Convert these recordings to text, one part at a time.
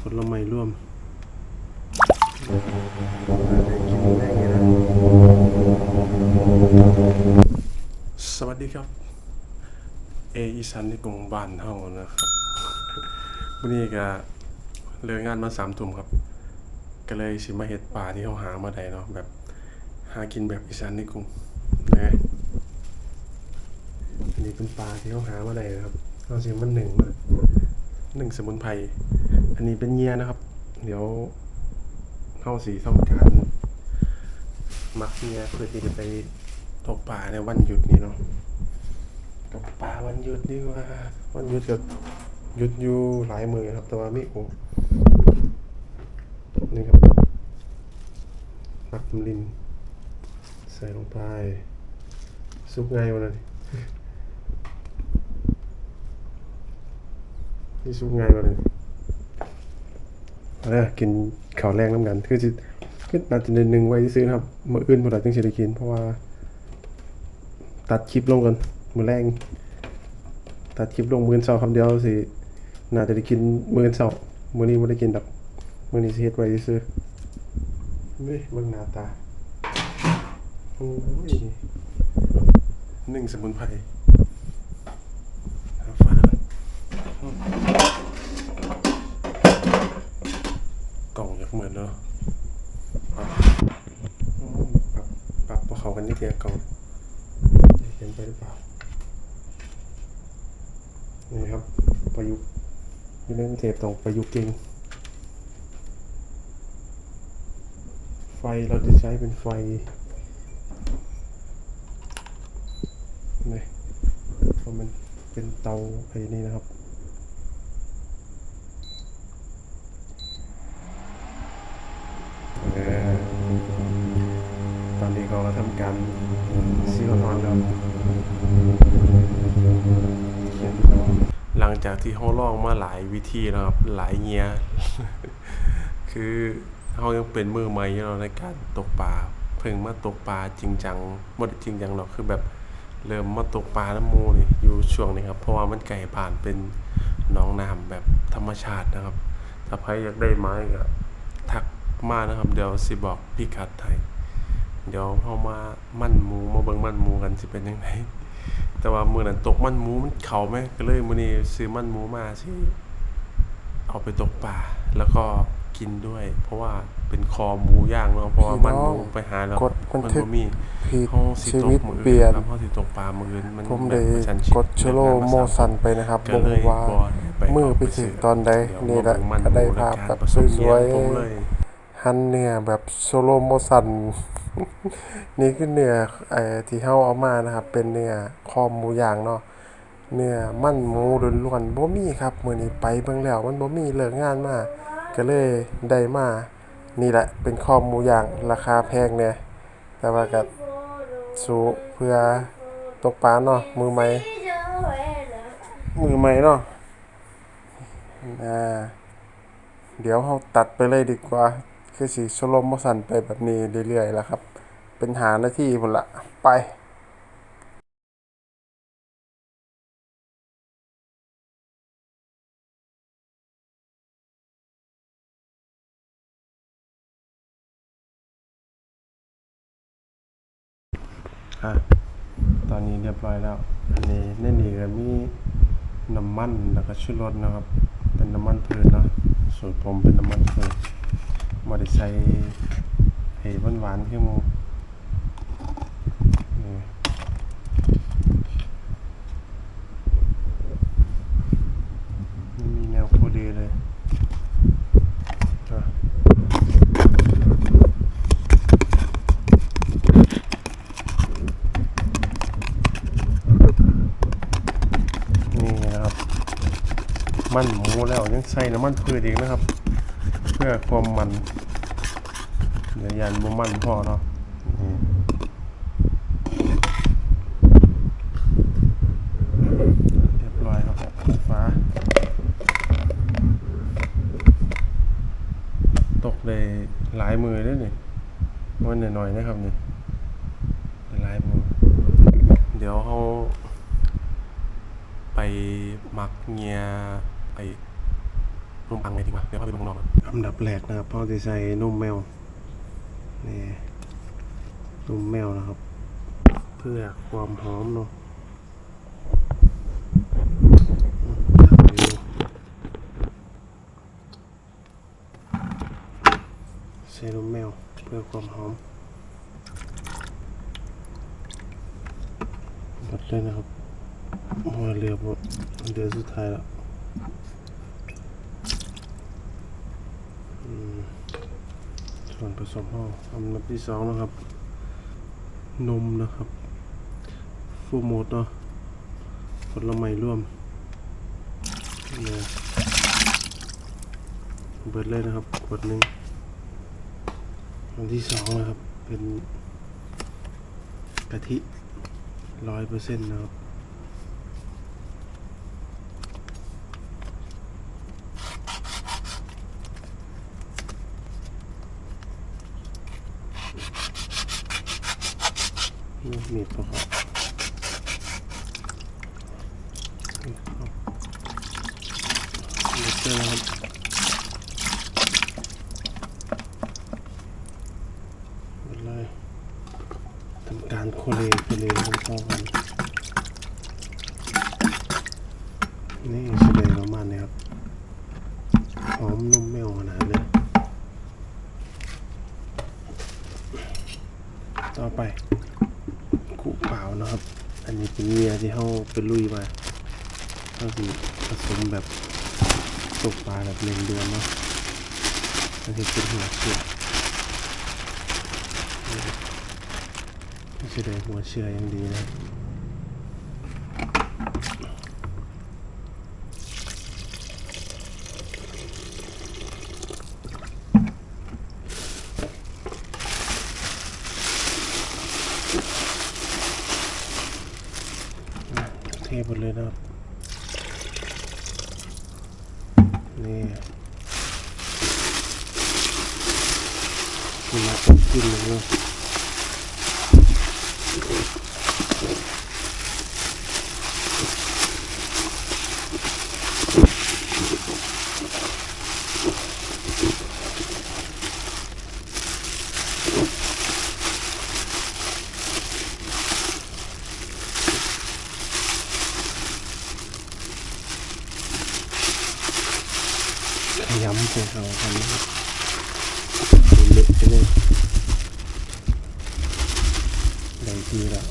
ผลไม้ร่วมได้กินได้ไงนะสวัสดีครับ เออีสันในกรุงบ้านเฮานะครับวันนี้ก็เลิกงานมาสามทุ่มครับ ก็เลยสิมาเฮ็ดป่าที่เขาหามาได้เนาะแบบ หากินแบบอีสานในกรุงนะอันนี้เป็นปลาที่เขาหามาได้นะครับ เราเสิมันหนึ่งมาหนึ่งสมุนไพร อันนี้เป็นเงียนะครับ เดี๋ยวเข้าสีทำการมักเงียเพื่อที่จะไปตกปลาในวันหยุดนี้เนาะตกปลาวันหยุดดีกว่า วันหยุดก็หยุดอยู่หลายมือครับ แต่ว่าไม่โอ้นี่ครับมักลิน ใส่ลงไป ซุปไงวะนั่นนี่ ซุปไงวะนั่นเอาละกินข้าวแรงน้ำกันคือสิคือน่าจะเดือนหนึ่งไว้ซื้อนะครับมืออื่นพวกเราจึงสิได้กินเพราะว่า ตัดคลิปลงกันมือแรงตัดคลิปลงมือเช้าคำเดียวสิน่าจะได้กินมือเช้ามือนี้ไม่ได้กินดอกมือนี้สิเฮ็ดไว้ซื้อนี่เบิ่งหน้าตาโอ้ยหนึ่งสมุนไพรเอา ฝาอืมกล่องอยากเหมือนเนาะปรับปรับเขากันนิดเดียวก่องเห็นไปหรือเปล่านี่ครับ ประยุกต์ยี่เล่นเทปตรงประยุกต์เก่งไฟเราจะใช้เป็นไฟนี่เพราะมันเป็นเตาไอ้นี่นะครับ หลังจากที่เขาลองมาหลายวิธีแล้วครับหลายเงียคือเขายังเป็นมือใหม่อยู่เนาในการตกปลาเพิ่งมาตกปลาจริงจังบ่ได้จริงจังหรอกคือแบบเริ่มมาตกปลาน้ำมูนี่อยู่ช่วงนี้ครับ เพราะว่ามันไก่ผ่านเป็นน้องน้ำแบบธรรมชาตินะครับ ถ้าใครอยากได้ไม้ก็ทักมานะครับ เดี๋ยวสิบอกพี่กัดให้เดี๋ยวเฮามามั่นหมูมาเบิ่งมั่นหมูกันสิเป็นยังไง แต่ว่ามื้อนั้นตกมั่นหมูมันเข้าไหมก็เลยมื้อนี้ซื้อมั่นหมูมาสิเอาไปตกป่าแล้วก็กินด้วย เพราะว่าเป็นคอหมูย่างเนาะเพราะว่ามันหมูไปหาแล้วกดบันมันทึกบ่มีผิดเฮาสิชีตวิกตมื้อเปลี่อื่ยนนครับเฮาสิตกปลามื้ออื่นมันผมแบได้บประชันชิกดชโลโมสันไปนะครับก็บ่เลยรู้ว่าบ่ได้ไปมือเาไปถึงตอนใดเยวนี่แหละมาเบิ่งมันก็ได้หมูภาพและแบบกรผสมสวยๆเงีผมเลยหั่นเนื้อแบบโซโลโมสัน นี่คือเนื้อไอ้ที่เฮาเอามานะครับ เป็นเนื้อคอหมูย่างเนาะเนื้อมันหมูล้วนๆบ่มีครับมื้อนี้ไปเบิ่งแล้วมันบ่มีเลิกงานมาก็เลยได้มานี่แหละเป็นคอหมูย่างราคาแพงเนี่ยแต่ว่าก็สู้เพื่อตกปลาเนาะมือใหม่มือใหม่เนาะอ่าเดี๋ยวเราตัดไปเลยดีกว่า คือสีสโลโมสันไปแบบนี้เรื่อยๆแล้วครับ เป็นหาหน้าที่พุ่นละไปอะตอนนี้เรียบร้อยแล้ว อันนี้ในนี่ก็มีน้ำมันแล้วก็ชูรสนะครับ เป็นน้ำมันพืชเนะ สูตรผมเป็นน้ำมันพืช บ่ได้ใส่เฮ้หวานๆคือหมูนี่ไม่มีแนวพอดีเลยอะนี่นะครับมันหมูแล้วยังใส่น้ำมันพืชอีกนะครับ เพื่อความมัน เดี๋ยวยันบ่มันพอเนาะเรียบร้อยครับฟ้า ตกเลยหลายมือด้วยนี่มันหน่อยๆนะครับนี่หลายมือ เดี๋ยวเขาไปมักเงียไอ้นมปังไงดีกว่าเดี๋ยวพาไปเบิ่งข้างนะอันดับแรกนะครับพ่อจะใส่นมแมว นี่นมแมวนะครับ เพื่อความหอมเนาะใส่นมแมวเพื่อความหอมหมดเลยนะครับหัวเรือหมดเดือสุดท้ายแล้วอืม ส่วนผสมห้องอันดับที่สองนะครับ นมนะครับฟูโมดเนาะผลไม้ร่วมเนี่ยเบิดเลยนะครับขวดหนึ่งอันที่สองนะครับ เป็นกะทิร้อยเปอร์เซ็นต์นะครับ นี่มีดปะครับนี่ครับมีดเจอครับหมเลยทำการโคเลโคเลให้เข้ากันนี่แสดงประมาณนี้ครับหอมนุ่มไม่อ่อกขนาดเลยต่อไป กุเปล่านะครับ อันนี้ เมียที่เขาไปลุยมาเขาสิผสมแบบตกปลาแบบเล่นดวนเนาะก็จะเป็นหัวเชือกไม่ใช่ได้หัวเชือกยังดีนะเท หมดเลยนะครับนี่กินละกินเลย เนาะขยำใส่เขากันนะครับเละไปเลยได้ทีแล้ว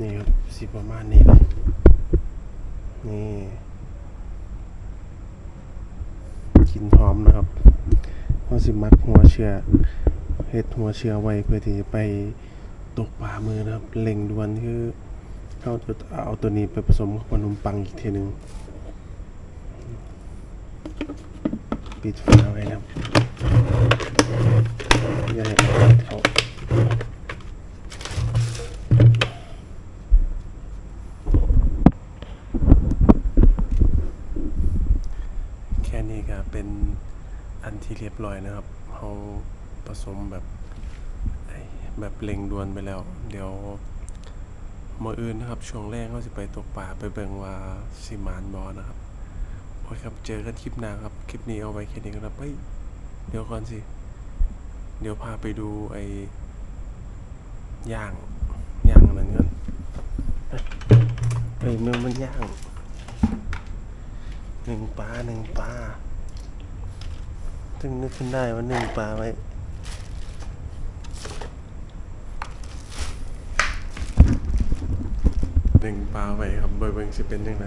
นี่ครับสิประมาณนี้เลยนี่กลินหอมนะครับเขาสิมักหัวเชือเห็ดหัวเชือไว้เพื่อที่จะไป ตกปลามือนะครับเล็งดวนคือเขาจะเอาตัวนี้ไปผสมกับขนมปังอีกทีหนึ่งปิดฝาไว้นะครับอย่าให้เขาแค่นี้ก็เป็นอันที่เรียบร้อยนะครับเราผสมแบบ แบบเล็งดวนไปแล้ว เดี๋ยวมืออื่นนะครับ ช่วงแรกเขาจะไปตกปลาไปเบิ่งว่าสิมานบอนะครับ โอเคครับเจอกันคลิปหน้าครับ คลิปนี้เอาไว้แค่นี้ครับเฮ้ยเดี๋ยวก่อนสิ เดี๋ยวพาไปดูไอ้ย่างย่างนนั้นก่อนเฮ้ยเมื่อมันย่างหนึ่งปลาหนึ่งปลาถึงนึกขึ้นได้ว่าหนึ่งปลาไว้หนึ่ง ปลาไว้ครับเบอร์เบงสิเป็นยังไง